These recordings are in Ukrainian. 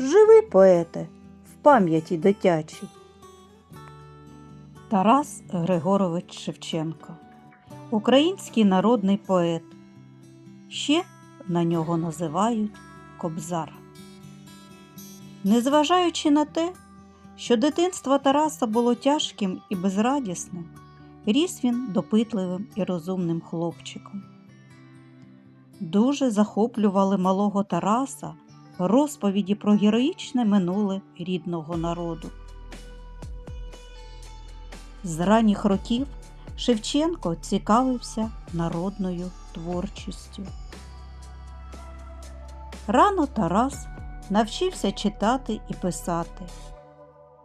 Живи, поете, в пам'яті дитячій. Тарас Григорович Шевченко, український народний поет. Ще на нього називають Кобзар. Незважаючи на те, що дитинство Тараса було тяжким і безрадісним, ріс він допитливим і розумним хлопчиком. Дуже захоплювали малого Тараса розповіді про героїчне минуле рідного народу. З ранніх років Шевченко цікавився народною творчістю. Рано Тарас навчився читати і писати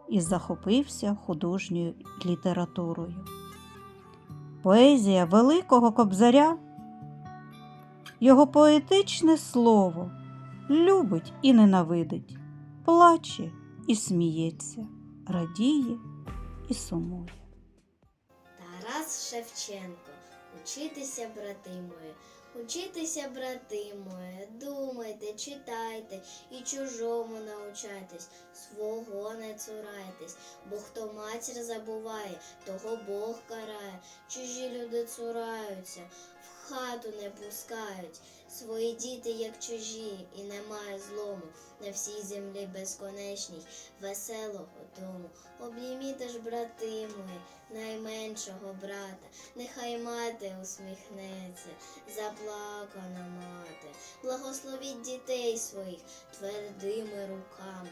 і захопився художньою літературою. Поезія Великого Кобзаря, його поетичне слово любить і ненавидить, плаче і сміється, радіє і сумує. Тарас Шевченко. Учитися, брати мої, учитися, брати мої, думайте, читайте і чужому научайтесь, свого не цурайтесь, бо хто матір забуває, того Бог карає, чужі люди цураються, хату не пускають, свої діти, як чужі, і немає злому на всій землі безконечній, веселого дому. Обніміте ж, брати мої, найменшого брата, нехай мати усміхнеться, заплакана мати, благословіть дітей своїх твердими руками.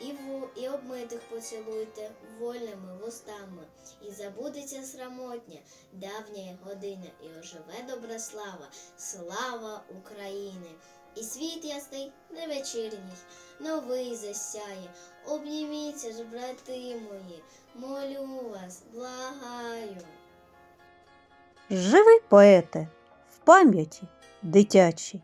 І, в, і обмитих поцілуйте вольними вустами, і забудеться срамотня, давня година, і оживе добра слава, слава України. І світ ясний не вечірній, новий засяє. Обніміться ж, брати мої, молю вас, благаю. Живи, поете, в пам'яті дитячій.